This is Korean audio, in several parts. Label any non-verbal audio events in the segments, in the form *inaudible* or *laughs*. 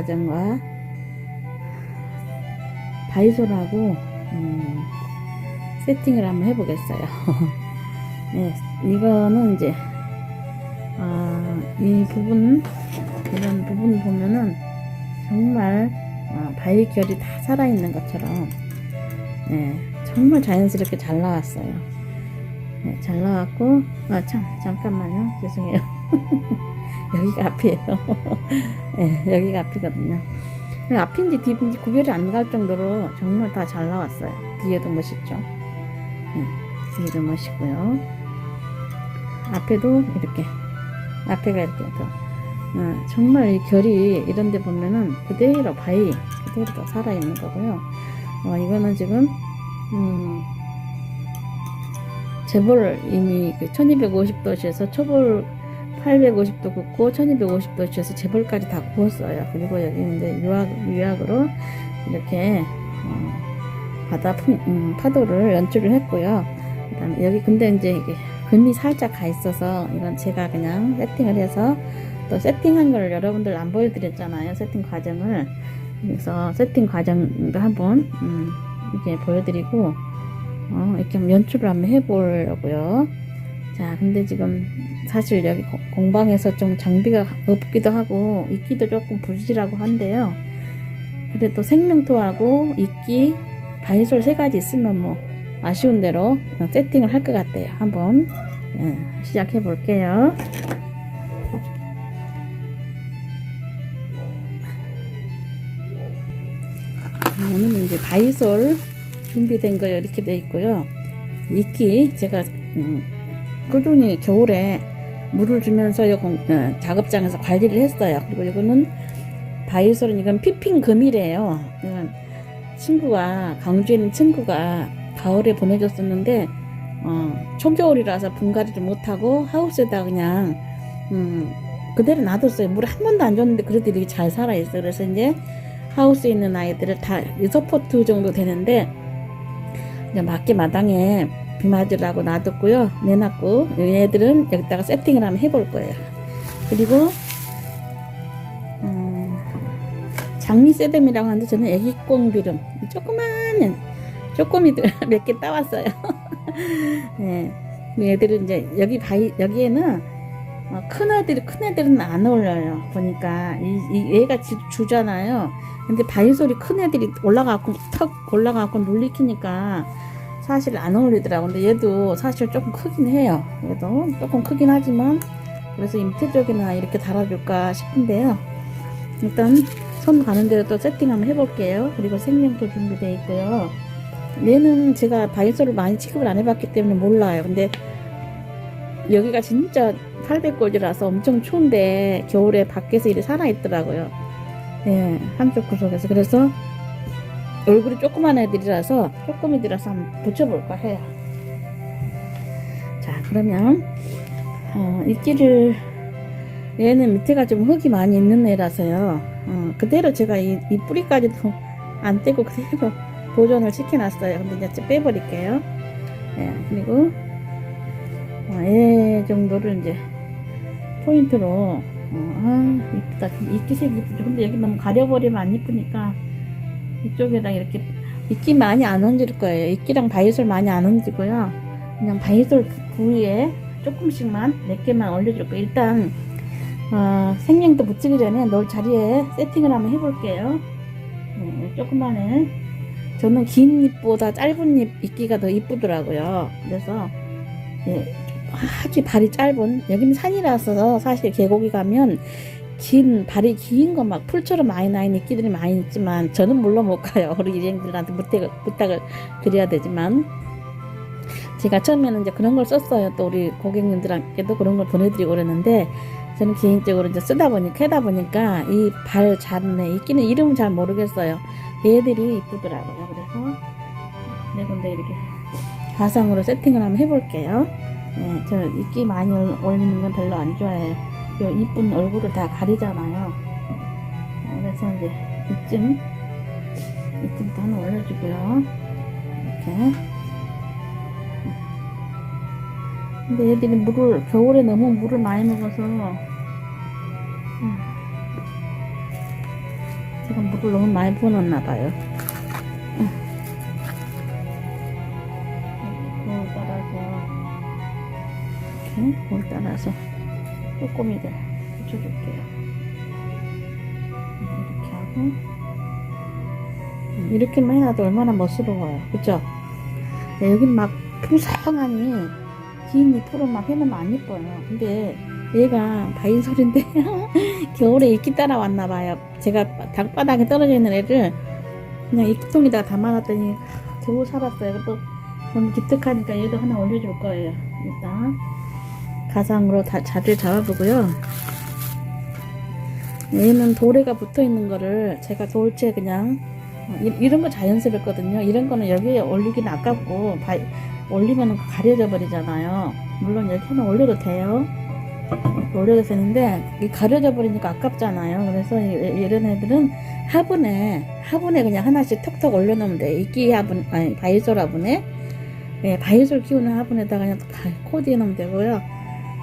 과정과 바이솔하고 음, 세팅을 한번 해보겠어요. *laughs* 네, 이거는 이제 아, 이 부분 이런 부분 보면은 정말 어, 바위 결이 다 살아있는 것처럼 네, 정말 자연스럽게 잘 나왔어요. 네, 잘 나왔고, 아, 참, 잠깐만요. 죄송해요. *laughs* 여기가 앞이에요. 네, *laughs* 여기가 앞이거든요. 앞인지 뒤인지 구별이 안 갈 정도로 정말 다 잘 나왔어요. 뒤에도 멋있죠. 네, 뒤에도 멋있고요. 앞에도 이렇게, 앞에가 이렇게 더, 어, 정말 이 결이 이런 데 보면은 그대로 바위, 그대로 다 살아있는 거고요. 어, 이거는 지금, 음, 재벌 이미 그 1250도씨에서 초벌 850도 굽고 1250도씨에서 재벌까지 다 구웠어요. 그리고 여기는 이제 유학, 유학으로 이렇게, 어, 바다 품, 음, 파도를 연출을 했고요. 그 다음에 여기 근데 이제 이게 금이 살짝 가 있어서 이건 제가 그냥 세팅을 해서 또 세팅한 걸 여러분들 안 보여드렸잖아요. 세팅 과정을. 그래서 세팅 과정도 한번 음, 이렇게 보여드리고 어, 이렇게 연출을 한번 해보려고요. 자, 근데 지금 사실 여기 고- 공방에서 좀 장비가 없기도 하고 이끼도 조금 부실하고 한데요. 그래도 생명토하고 이끼, 바이솔 세 가지 있으면 뭐 아쉬운 대로 세팅을 할 것 같아요. 한번 예, 시작해 볼게요. 오늘은 이제 바이솔 준비된 거 이렇게 돼 있고요. 이끼 제가 음, 꾸준히 겨울에 물을 주면서 요 공- 어, 작업장에서 관리를 했어요. 그리고 이거는 바이솔은 이건 피핑 금이래요. 친구가 강주에 있는 친구가 가을에 보내줬었는데 어, 초겨울이라서 분갈이를 못하고 하우스에다 그냥 음, 그대로 놔뒀어요. 물을 한 번도 안 줬는데 그래도 이렇게 잘 살아있어요. 그래서 이제 하우스에 있는 아이들을 다 서포트 정도 되는데 이제 밖에 마당에 비 맞으라고 놔뒀고요. 내놨고 얘들은 여기다가 세팅을 한번 해볼 거예요. 그리고 음, 장미 세덤이라고 하는데 저는 애기 꽁 비름 조그마한 쪼꼬미들 *laughs* 몇 개 따왔어요. *laughs* 네. 얘들은 이제 여기 바이 여기에는 어, 큰 애들이 큰 애들은 안 어울려요. 보니까 이, 이 얘가 지- 주잖아요. 근데 바이솔이 큰 애들이 올라가고 턱 올라가고 놀리키니까 사실 안 어울리더라고. 근데 얘도 사실 조금 크긴 해요. 얘도 조금 크긴 하지만 그래서 이 밑에 쪽에나 이렇게 달아줄까 싶은데요. 일단 손 가는 대로 또 세팅 한번 해볼게요. 그리고 생명도 준비되어 있고요. 얘는 제가 바이솔을 많이 취급을 안 해봤기 때문에 몰라요. 근데 여기가 진짜 800골이라서 엄청 추운데 겨울에 밖에서 일이 살아있더라고요. 예, 한쪽 구석에서. 그래서 얼굴이 조그만 애들이라서 조그미들라서 한번 붙여볼까 해요. 자, 그러면 어, 이끼를 얘는 밑에가 좀 흙이 많이 있는 애라서요. 어, 그대로 제가 이, 이 뿌리까지도 안 떼고 그대로 *laughs* 보존을 시켜놨어요. 근데 이제 빼버릴게요. 예, 그리고 어, 얘 정도를 이제 포인트로 어, 아 이쁘다 이끼색 이쁘죠 근데 여기 너무 가려버리면 안 이쁘니까 이쪽에다 이렇게 이끼 많이 안 얹을 거예요. 이끼랑 바이솔 많이 안 얹고요. 그냥 바이솔 부위에 조금씩만 몇 개만 올려줄 거예요. 일단 어, 생명도 붙이기 전에 널 자리에 세팅을 한번 해볼게요. 네, 조그만해. 저는 긴 잎보다 짧은 잎 이끼가 더 이쁘더라고요. 그래서 예, 아주 발이 짧은 여기는 산이라서 사실 계곡에 가면 긴 발이 긴 거 막 풀처럼 많이 나 있는 이끼들이 많이 있지만 저는 물론 못 가요. *laughs* 우리 일행들한테 부탁을, 부탁을 드려야 되지만. 제가 처음에는 이제 그런 걸 썼어요. 또 우리 고객님들한테도 그런 걸 보내드리고 그랬는데 저는 개인적으로 이제 쓰다 보니까 하다 보니까 이 발 잡네 이 끼는 이름은 잘 모르겠어요. 얘들이 이쁘더라고요. 그래서 네 군데 이렇게 가상으로 세팅을 한번 해볼게요. 네, 저 이끼 많이 올- 올리는 건 별로 안 좋아해요. 요 이쁜 얼굴을 다 가리잖아요. 어, 그래서 이제 이쯤 이쯤부터 하나 올려주고요. 근데 얘들이 물을 겨울에 너무 물을 많이 먹어서 음, 제가 물을 너무 많이 부어놨나 봐요. 음. 이렇게 볼 따라서 이렇게 볼 따라서 쪼꼬미들 붙여줄게요. 이렇게 하고 음, 이렇게만 해놔도 얼마나 멋스러워요. 그쵸? 네, 여긴 막 풍성하니 긴 잎으로 막 해놓으면 안 예뻐요. 근데 얘가 바인솔인데 *laughs* 겨울에 이끼 따라왔나 봐요. 제가 땅바닥에 떨어져 있는 애를 그냥 이끼통에다가 담아놨더니 겨우 살았어요. 또 너무 기특하니까 얘도 하나 올려줄 거예요. 일단 가상으로 다 자리를 잡아보고요. 얘는 도래가 붙어 있는 거를 제가 돌체 그냥 어, 이- 이런 거 자연스럽거든요. 이런 거는 여기에 올리기는 아깝고 바, 올리면 가려져 버리잖아요. 물론 여기 하나 올려도 돼요. 올려도 되는데 이 가려져 버리니까 아깝잖아요. 그래서 이- 이런 애들은 화분에 화분에 그냥 하나씩 턱턱 올려놓으면 돼. 이끼 화분 아니 바이솔 화분에 예, 바이솔 키우는 화분에다가 그냥 가- 코디해 놓으면 되고요.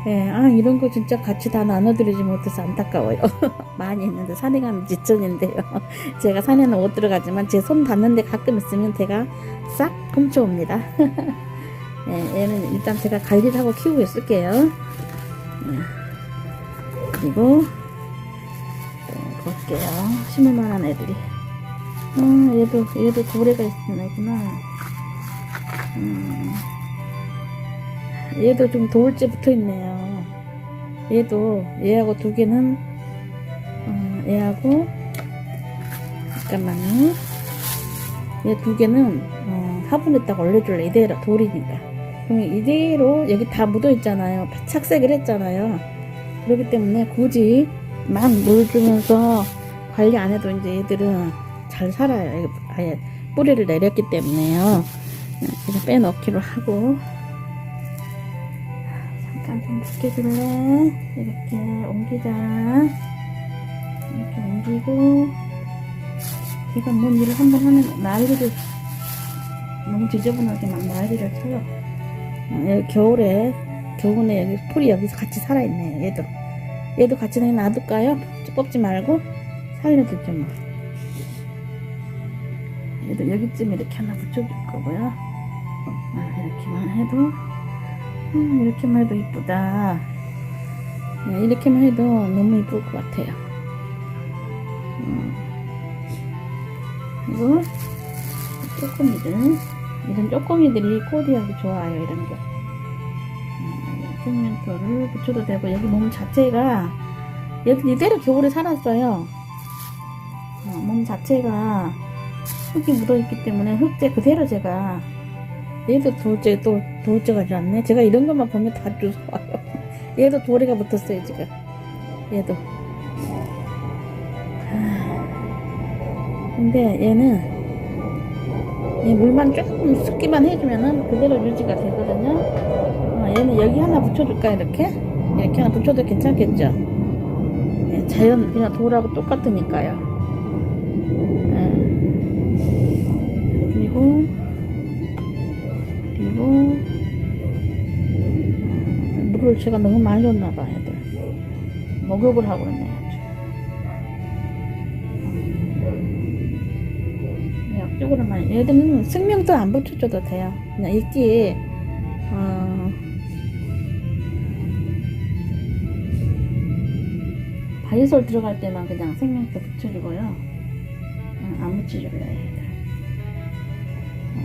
예, 아 이런 거 진짜 같이 다 나눠드리지 못해서 안타까워요. *laughs* 많이 있는데 산에 가면 지천인데요. *laughs* 제가 산에는 못 들어가지만 제 손 닿는데 가끔 있으면 제가 싹 훔쳐옵니다. *laughs* 예, 얘는 일단 제가 관리를 하고 키우고 있을게요. 예. 그리고 또 볼게요. 심을만한 애들이. 아, 얘도 얘도 도래가 있는 애구나. 음, 얘도 좀 도울째 붙어 있네요. 얘도 얘하고 두 개는 어, 얘하고 잠깐만요. 얘 두 개는 어, 화분에다가 올려줄래 이대로 돌이니까. 그럼 이대로 여기 다 묻어 있잖아요. 착색을 했잖아요. 그렇기 때문에 굳이 막 물 주면서 관리 안 해도 이제 얘들은 잘 살아요. 아예 뿌리를 내렸기 때문에요. 그래서 빼놓기로 하고 비켜줄래? 이렇게 옮기자. 이렇게 옮기고 제가 뭔 일을 한번 하면 난리를 너무 지저분하게 막 난리를 쳐요. 어, 겨울에 겨울에 여기 풀이 여기서 같이 살아있네요. 얘도 얘도 같이 그냥 놔둘까요? 뽑지 말고 살려두죠 뭐. 얘도 여기쯤 이렇게 하나 붙여줄 거고요. 아, 이렇게만 해도 음, 이렇게만 해도 이쁘다. 네, 이렇게만 해도 너무 이쁠 것 같아요. 음. 그리고 쪼꼬미들 이런 쪼꼬미들이 코디하기 좋아요 이런 게 음, 생명토를 붙여도 되고 여기 몸 자체가 얘들 이대로 겨울에 살았어요 어, 몸 자체가 흙이 묻어있기 때문에 흙재 그대로 제가 얘도 돌째 또 돌째가 지않네? 제가 이런 것만 보면 다 주워와요. *laughs* 얘도 도리가 붙었어요 지금. 얘도. 하, 근데 얘는 이 물만 조금 습기만 해주면은 그대로 유지가 되거든요. 어, 얘는 여기 하나 붙여줄까 이렇게? 이렇게 하나 붙여도 괜찮겠죠? 예, 자연 그냥 돌하고 똑같으니까요. 예. 그리고 물을 제가 너무 많이 줬나 봐 애들 목욕을 하고 있네 음, 약적으로만 얘들은 생명도 안 붙여줘도 돼요 그냥 이끼 어, 바이솔 들어갈 때만 그냥 생명도 붙여주고요 어, 안 붙여줄래요 얘들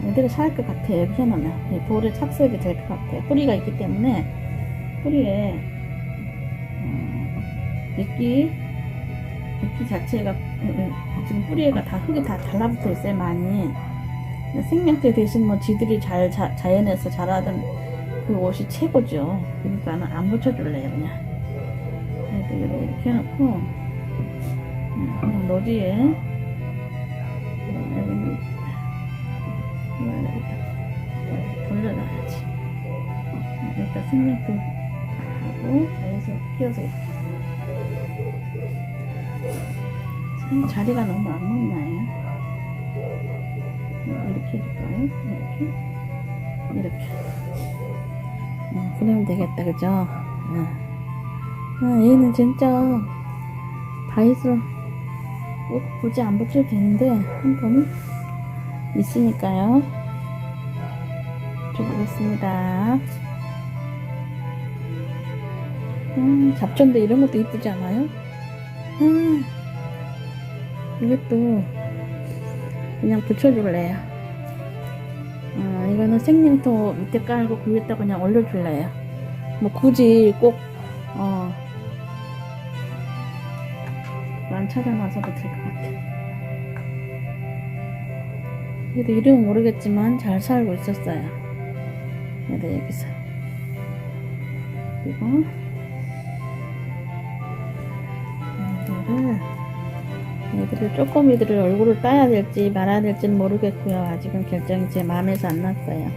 애들이 살 것 같아요. 이렇게 해놓으면. 예, 돌에 착색이 될 것 같아요. 뿌리가 있기 때문에, 뿌리에, 어, 이끼, 이끼 자체가, 예, 예, 지금 뿌리가 다 흙이 다 달라붙어 있어요, 많이. 생명체 대신 뭐 지들이 잘, 자, 자연에서 자라던 그 옷이 최고죠. 그러니까는 안 붙여줄래요, 그냥. 이렇게, 해놓고, 음, 그냥 노지에, 음, 여기는 이걸 여기다 돌려놔야지. 일단 생명 도 하고 자연스럽게 끼워서 이렇게. 참 자리가 너무 안 맞나요? 이렇게 해줄까요? 이렇게 이렇게 어, 그러면 되겠다 그죠? 어. 아, 얘는 진짜 바이스로 꼭 굳이 안 붙여도 되는데 한 번 있으니까요 줘보겠습니다 음, 잡초인데 이런 것도 이쁘지 않아요? 음, 이것도 그냥 붙여줄래요. 아, 이거는 생명토 밑에 깔고 그 위에다 그냥 올려줄래요. 뭐 굳이 꼭, 어, 안 찾아놔서도 될 것 같아. 그래도 이름은 모르겠지만 잘 살고 있었어요. 얘도 여기서. 그리고, 얘들을, 얘들을 쪼꼬미들을 얼굴을 따야 될지 말아야 될지는 모르겠고요. 아직은 결정이 제 마음에서 안 났어요.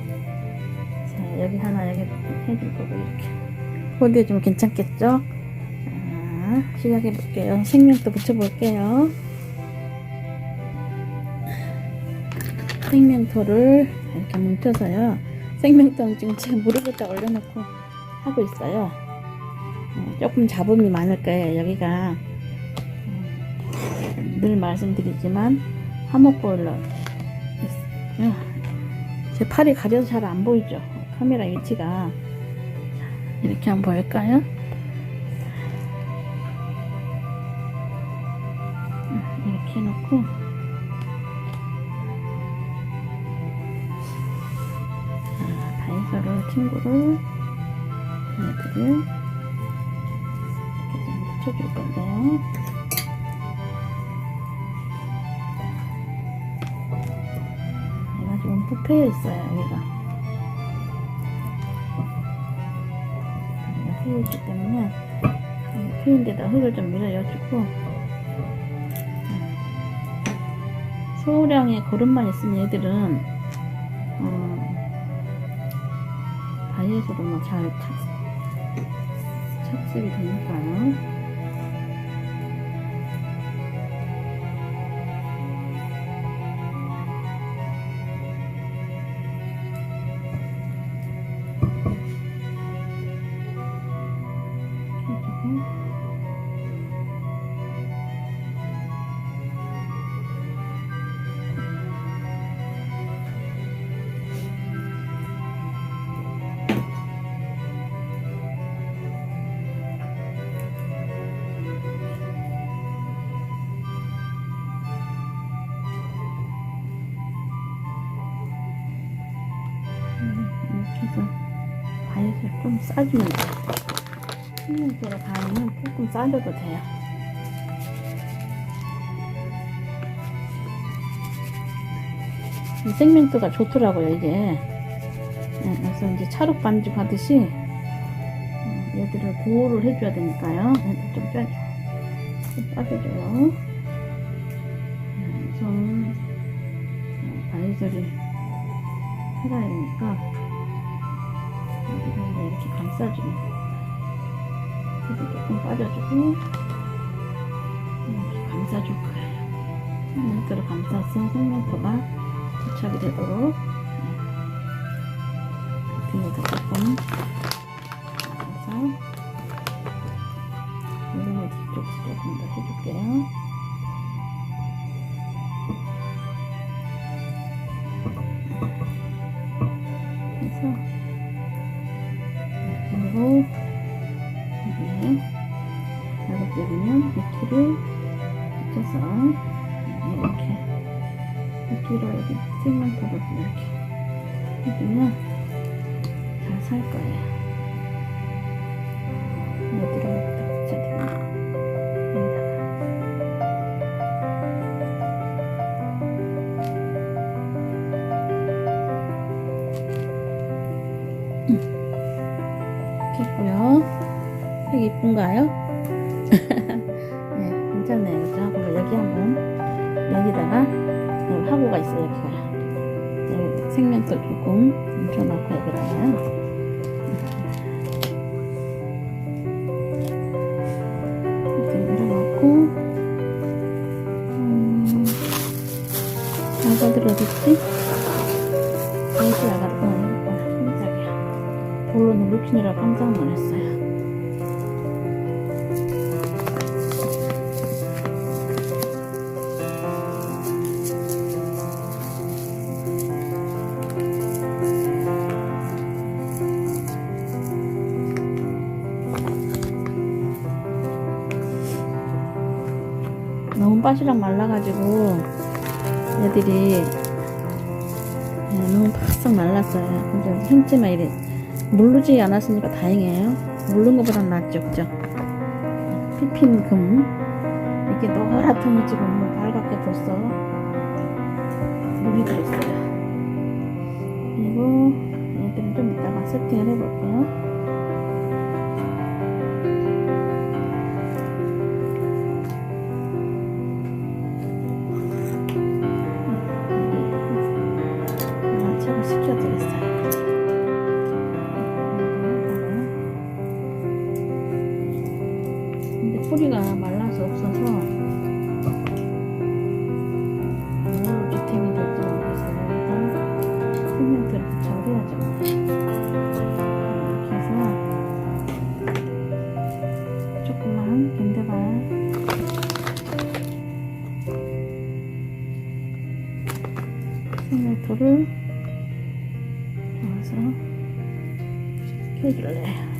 자, 여기 하나 여기 해줄 거고 이렇게. 좀 괜찮겠죠? 자, 시작해 볼게요. 생명도 붙여볼게요. 생명토를 이렇게 뭉쳐서요. 생명토는 지금 제 무릎에다 올려놓고 하고 있어요. 어, 조금 잡음이 많을 거예요. 여기가 늘 말씀드리지만 하목보일러 어, 제 팔이 가려서 잘 안 보이죠? 카메라 위치가. 이렇게 한번 어, 이렇게 해놓고. 아, 다이소를 친구를 얘들을 이렇게 좀 붙여줄 건데요 부패해 있어요, 여기가. 패여 있기 때문에, 패인 데다 흙을 좀 밀어여주고, 음. 소량의 거름만 있으면 얘들은, 어, 바위에서도 뭐잘 착색이 되니까요. 싸주면 돼요. 생명토로 바위는 조금 싸줘도 돼요. 이 생명토가 좋더라고요, 이게. 네, 그래서 이제 차록 반죽 하듯이 어, 얘들을 보호를 해줘야 되니까요. 얘들 좀 빼줘. 좀 빠져줘요. 감싸주면 그래도 조금 빠져주고 이렇게 감싸줄 거예요. 생명토를 감싸서 생명토가 부착이 되도록 뒤에도 조금 감싸서 이름을 뒤쪽 조금 더 해줄게요. 조금 뭉쳐놓고 여기다가 바시락 말라가지고 애들이 네, 너무 바싹 말랐어요. 근데 생채만 이래 물르지 않았으니까 다행이에요. 물른 것보단 낫죠, 그죠? 피핀 금 이게 노랗통이 지금 뭐 빨갛게 벌써 물이 들었어요. 그리고 얘들은 좀 이따가 세팅을 해볼게요. 켜줄래요.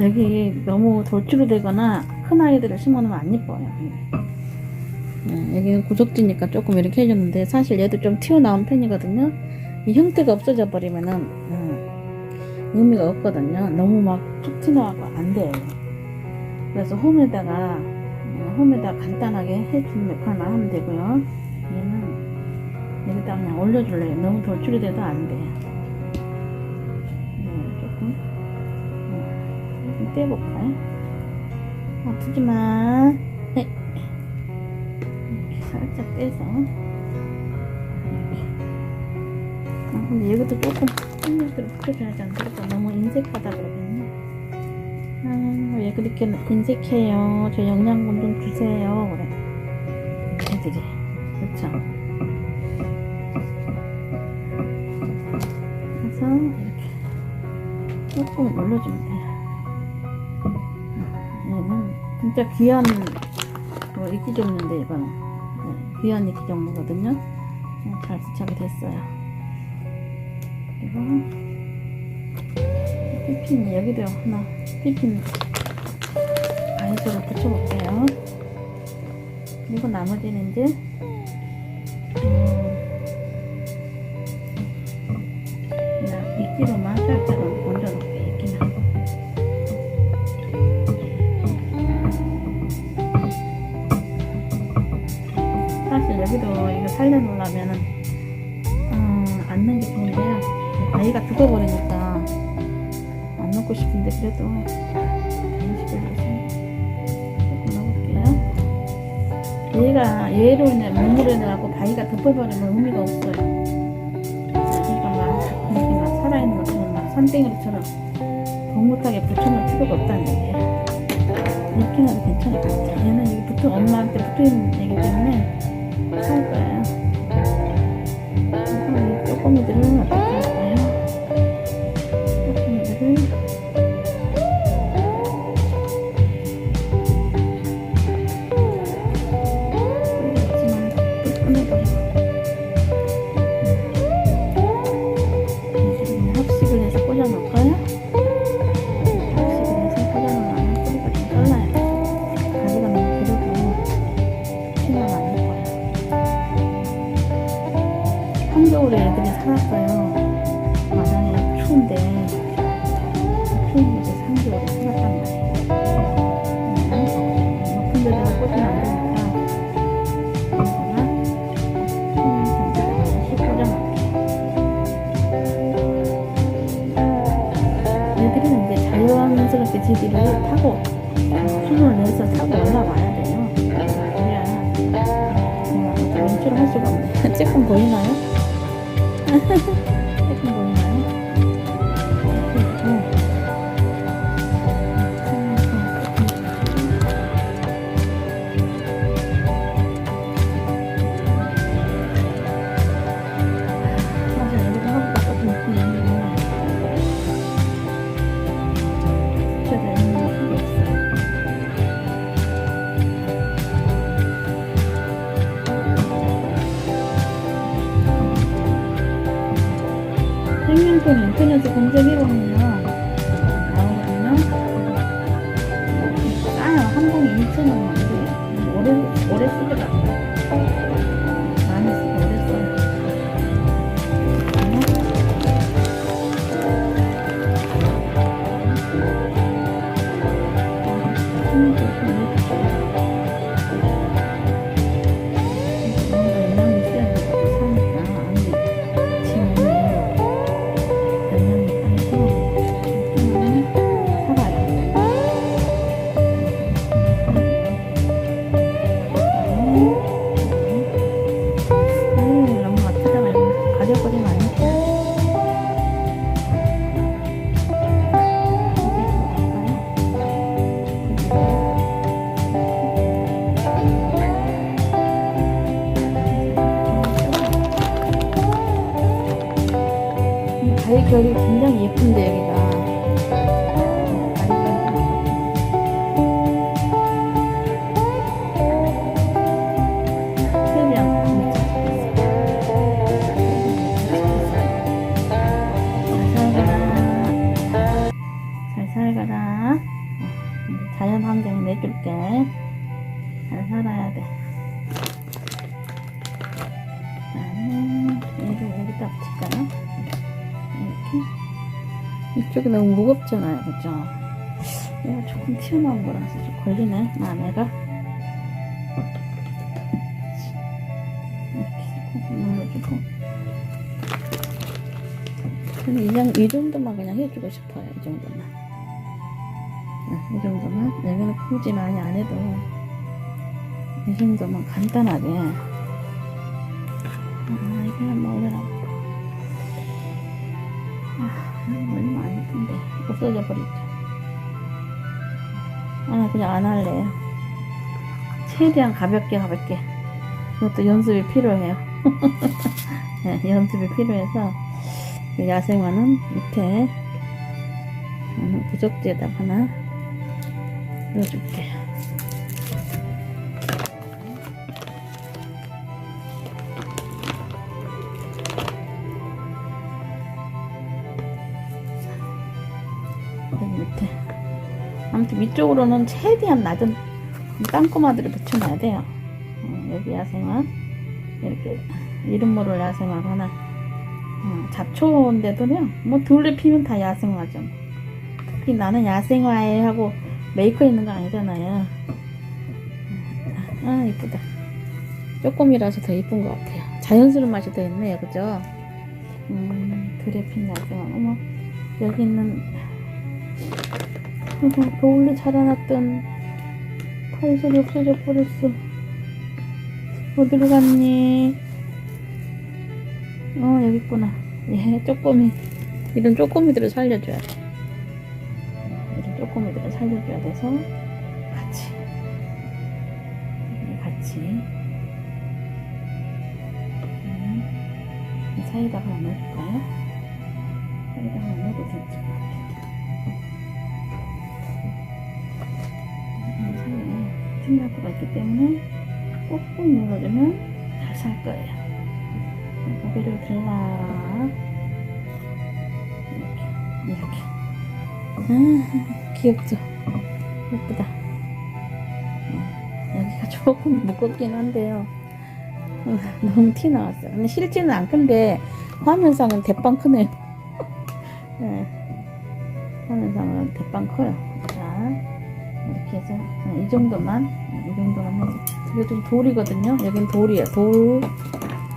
여기 너무 돌출이 되거나 큰 아이들을 심어놓으면 안 이뻐요. 네, 여기는 고적지니까 조금 이렇게 해줬는데 사실 얘도 좀 튀어나온 편이거든요. 이 형태가 없어져 버리면은 음, 의미가 없거든요. 너무 막 툭 튀어나와서 안 돼요. 그래서 홈에다가 음, 홈에다가 간단하게 해주는 역할만 하면 되고요. 얘는 여기다 그냥 올려줄래요. 너무 돌출이 돼도 안 돼요. 네, 조금 좀 떼볼까요? 아프지 마. 네. 이렇게 살짝 떼서. 이렇게. 아, 근데 여기도 조금 한명들을 붙여줘야지 안 되겠다. 너무 인색하다. 아, 왜 그렇게 인색해요? 저 영양분 좀 주세요. 그래. 애들이. 그쵸? 그래서 이렇게 조금 올려주면 돼요. 얘는 진짜 귀한 뭐 이끼 종류인데 이거는 네, 귀한 이끼 종류거든요. 네, 잘 부착이 됐어요. 그리고 피핀이 여기도 하나 피핀 아이소를 붙여볼게요. 그리고 나머지는 이제 음, 그냥 이끼로만 살짝 얹어놓을게요. 이끼는. 사실 여기도 이거 살려놓으려면은 음, 안 넣는 게 좋은데요. 아이가 죽어버리니까 안 넣고 싶은데 그래도 얘가 얘로 인해 몸으로 인해갖고 바위가 덮어버리면 의미가 없어요. 그러니까 막 이렇게 막 살아있는 것처럼 막 산땡이처럼 묵묵하게 붙여놓을 필요가 없다는 얘기예요. 이렇게 해도 괜찮을 것 같아요. 얘는 여기 붙어 엄마한테 붙어있는 애기 때문에 살 거예요. 그래서 이 쪼꼬미들은 어떻게 그죠 얘가 조금 튀어나온 거라서 좀 걸리네 마음에가. 이렇게 꼭 눌러주고. 저는 이, 정도만 그냥 해주고 싶어요 이 정도만. 네, 이 정도만? 여기는 굳이 많이 안 해도 이 정도만 간단하게. 아 이게 한번 올려라 아, 얼마 안 예쁜데 없어져 버리죠. 아, 그냥 안 할래요. 최대한 가볍게 가볍게. 그것도 연습이 필요해요. *laughs* 네, 연습이 필요해서 그 야생화는 밑에 음, 부적지에다 하나 넣어줄게요. 아무튼 위쪽으로는 최대한 낮은 땅꼬마들을 붙여놔야 돼요. 어, 여기 야생화. 이렇게 이름 모를 야생화가 하나. 어, 잡초인데도요. 뭐 둘레 피면 다 야생화죠. 특히 나는 야생화에 하고 메이커 있는 거 아니잖아요. 아 이쁘다. 조금이라서 더 이쁜 것 같아요. 자연스러운 맛이 더 있네요, 그죠? 음, 둘레 핀 야생화. 어머 여기 있는 아이고, 겨울에 자라났던 파이솔이 없어져 버렸어. 어디로 갔니? 어, 여기 있구나. 예, 쪼꼬미. 이런 쪼꼬미들을 살려줘야 돼. 이런 쪼꼬미들을 살려줘야 돼서, 같이. 네, 같이. 음, 이 사이다가 하나 넣어줄까요? 사이다 하나 괜찮을 것 같아. 틈나프가 있기 때문에 꾹꾹 눌러주면 잘 살 거예요. 고개를 들라 이렇게 이렇게 아 귀엽죠? 예쁘다. 어, 여기가 조금 무겁긴 한데요. 어, 너무 티 나왔어요. 근데 실제는 안 큰데 화면상은 대빵 크네요. *laughs* 네. 화면상은 대빵 커요. 이 정도만 이 정도만 해서. 이게 좀 돌이거든요. 여긴 돌이에요. 돌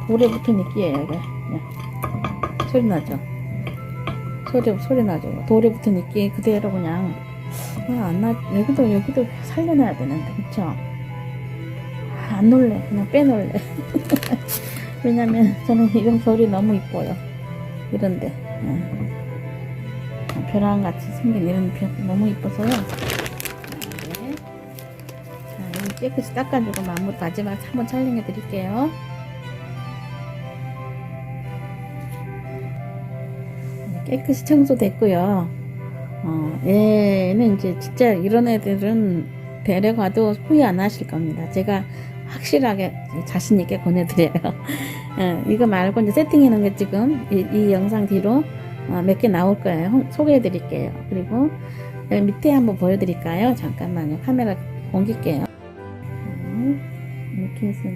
돌에 붙은 이끼예요 이게 그냥. 소리 나죠? 소리 소리 나죠? 돌에 붙은 이끼 그대로 그냥. 아, 안 나, 여기도 여기도 살려놔야 되는데 그쵸? 아, 안 놀래. 그냥 빼놓을래. *laughs* 왜냐면 저는 이런 별이 너무 이뻐요. 이런데. 응. 벼랑 같이 생긴 이런 별 너무 이뻐서요 깨끗이 닦아주고 마무, 마지막 한번 촬영해 드릴게요. 네, 깨끗이 청소됐고요. 어, 얘는 이제 진짜 이런 애들은 데려가도 후회 안 하실 겁니다. 제가 확실하게 자신 있게 권해드려요. 예, *laughs* 이거 말고 이제 세팅해 놓은 게 지금 이, 이 영상 뒤로 몇개 나올 거예요. 소개해 드릴게요. 그리고 밑에 한번 보여드릴까요? 잠깐만요. 카메라 옮길게요. 음, 이렇게 해서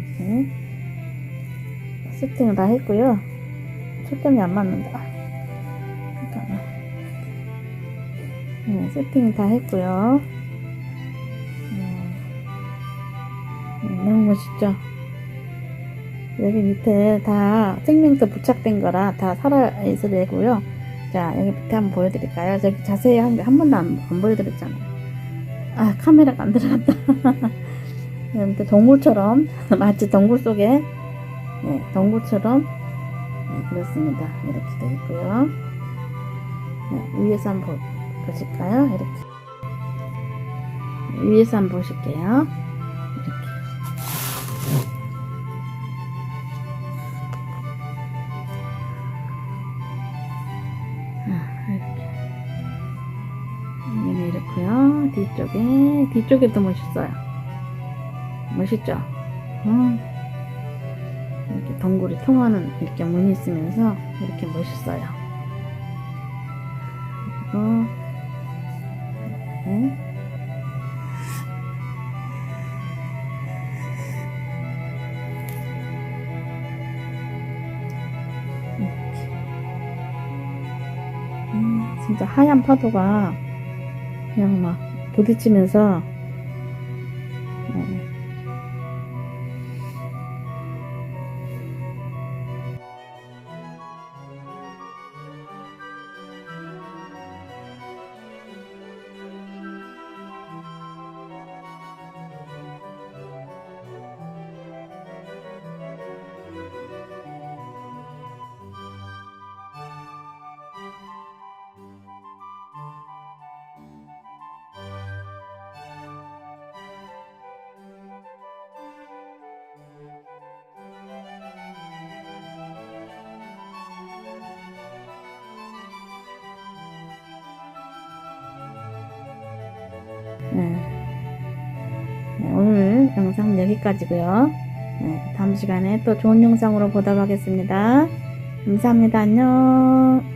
세팅을 다 했고요. 초점이 안 맞는다. 잠깐만. 네, 세팅 다 했고요. 음, 네, 너무 멋있죠? 여기 밑에 다 생명도 부착된 거라 다 살아있어 되고요. 자, 여기 밑에 한번 보여드릴까요? 저기 자세히 한, 한 번도 안, 안 보여드렸잖아요. 아, 카메라가 안 들어갔다. *laughs* 근데 동굴처럼, *laughs* 마치 동굴 속에, 네, 동굴처럼, 네, 그렇습니다. 이렇게 되어 있고요. 네, 위에서 한번 보, 보실까요? 이렇게. 위에서 한번 보실게요. 이렇게. 아, 이렇게. 이렇고요. 뒤쪽에 뒤쪽에도 멋있어요. 멋있죠? 음. 이렇게 동굴이 통하는 이렇게 문이 있으면서 이렇게 멋있어요. 그리고 이렇게. 음, 진짜 하얀 파도가 그냥 막 부딪히면서 네. 네, 오늘 영상 여기까지고요. 네, 다음 시간에 또 좋은 영상으로 보도록 하겠습니다. 감사합니다. 안녕.